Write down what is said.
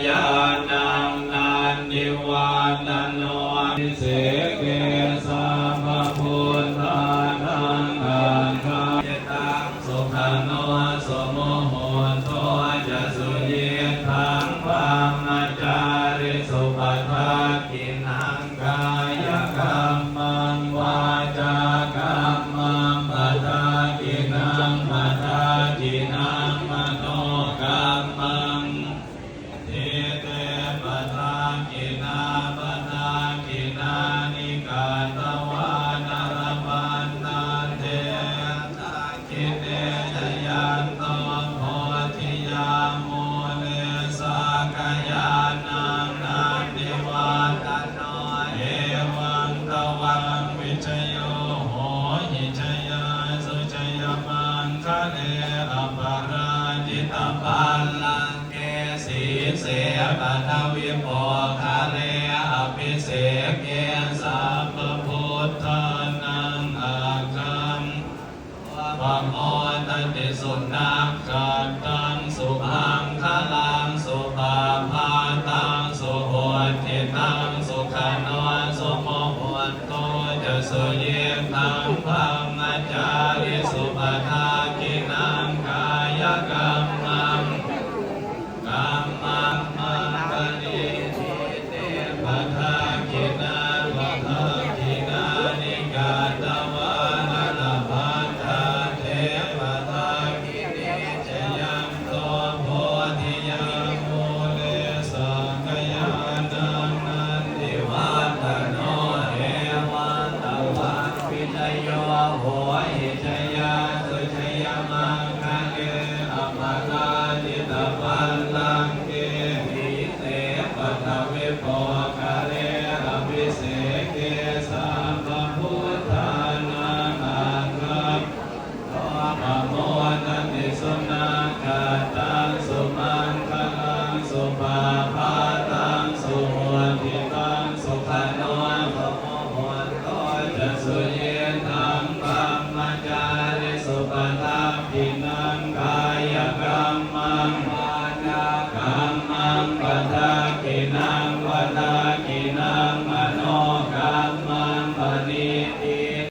ายานังนันนิวานันโนนิเสเกสาภพุทธานังอังคาเตังสุขานโนสมโหโตจะสุเยทังพามจาริสุปัฏฐากิ ลังเกสีเสปนวิโภคเลอภิเสเกสัพพุทธานังอาคัมปะโมตันติสุนัขัดตังสุภังคลังสุปาพาตังสุโหติตังสุขานวันสุโมหตโตจะสุเยตังพังอาจาริสุปทา Summa Kata Summa Kang Summa